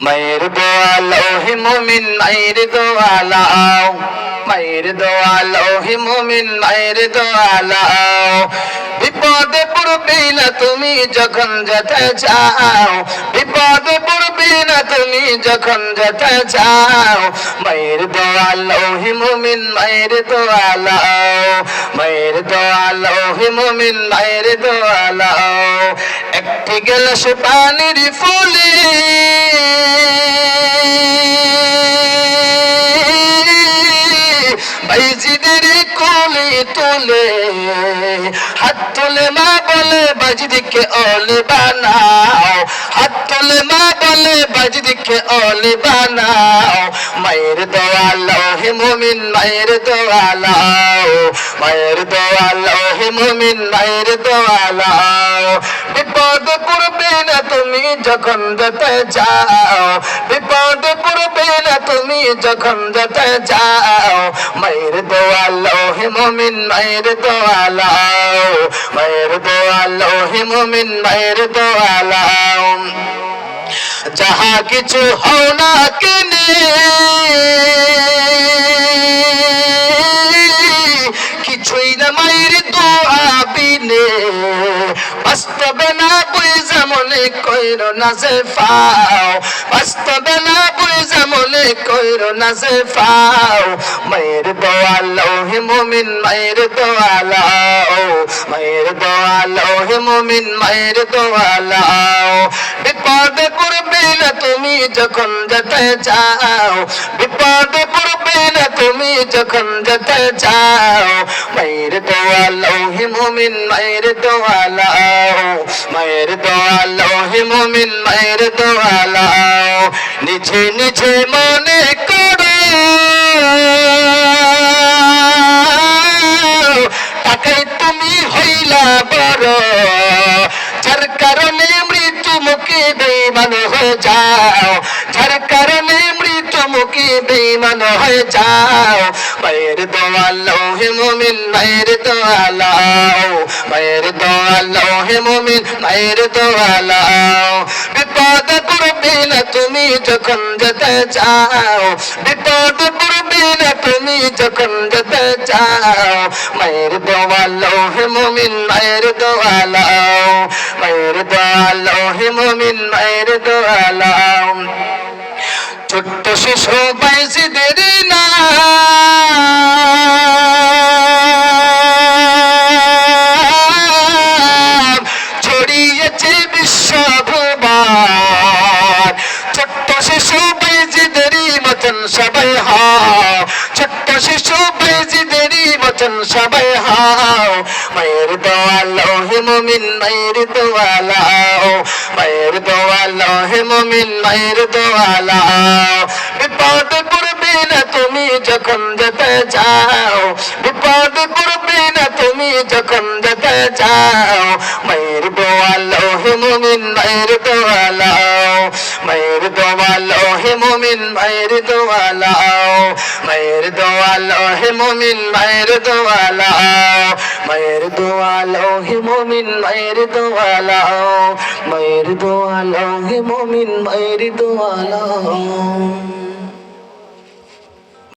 মায়ের দোয়া লৌহি মুমিন মায়ের দোয়া লাও মায়ের দোয়া লৌহি মুমিন মায়ের দোয়া লাও বিপদে পড়বে না তুমি যখন যেতে চাও বিপদে পড়বে না তুমি যখন যেতে চাও মায়ের দোয়া লৌহি মুমিন মায়ের দোয়া লাও মায়ের দোয়া লৌহি মুমিন মায়ের দোয়া লাও একটি গেলাস পানির ফুলি। বাইজিদের কোলে তোলে হাত তোলে মা বলে বাজিদিকে অলে মা বলে বাজিদিকে অলে বানাও। মায়ের দোয়া হে মুমিন, মায়ের দোয়া লাও মায়ের দোয়া হে মুমিন, মায়ের দোয়া লাও বিপদ পড়বে না তুমি যখন যেতে যাও। বিপদ পড়বে না তুমি যখন যেতে যাও। মায়ের দোয়া হে মুমিন, মায়ের দোয়া লাও মায়ের দোয়া হে মুমিন, মায়ের দোয়া লাও যাহা কিছু হও না কেনে, কিছুই না মায়ের দোয়া বিনে। বাস্তবে না বুঝা মনে কইর না যে ফাও, বাস্তবে না বুঝা মনে কইর না যে ফাও। মায়ের দোয়া লৌহে মুমিন, মায়ের দোয়া লাও। মায়ের দোয়া লৌহে মুমিন, মায়ের দোয়া লাও। বিপদে পড়বে না তুমি যখন যেতে চাও, বিপদে পড়বে না তুমি যখন যেতে চাও। মায়ের দোয়া লৌহি মুমিন, মায়ের দোয়া লাও মায়ের দোয়া লৌহি মুমিন, মায়ের দোয়া লাও নিচে নিচে মনে করো। টাকায় তুমি হইলা বড়, যার কারণে মৃত্যু মুখে বেমান হয়ে যাও। যার কারণে মৃত্যু মুখে বেমান হয়ে যাও। মায়ের দোয়া হে মুমিন, মায়ের দোয়া মায়ের দোয়া হে মায়ের বিপদ পড়বে না তুমি যখন যেতে চাও। বিপদ পড়বে না তুমি যখন যেতে চাও, মায়ের দোয়া হে মুমিন, মায়ের দোয়া লাও মায়ের দোয়া হে মুমিন ছোট্ট শিশু বাইসিদের মতন সবাই হাও। ছোট্ট শিশু বাইজিদেরই মতন সবাই হাও। মায়ের দোয়া হে মুমিন, মায়ের দোয়া লাও মায়ের দোয়া হে মুমিন, মায়ের দোয়া লাও বিপদ পড়বে না তুমি যখন যেতে চাও। বিপদ পড়বে না তুমি যখন যেতে চাও। মায়ের দোয়া হে মুমিন, মায়ের দোয়া লাও মায়ের দোয়া হে মুমিন, মায়ের দোয়ালাও মায়ের দোয়া হে মুমিন, মায়ের দোয়ালাও মায়ের দোয়া হে মুমিন, মায়ের দোয়ালাও মায়ের দোয়া হে মুমিন, মায়ের দোয়া লাও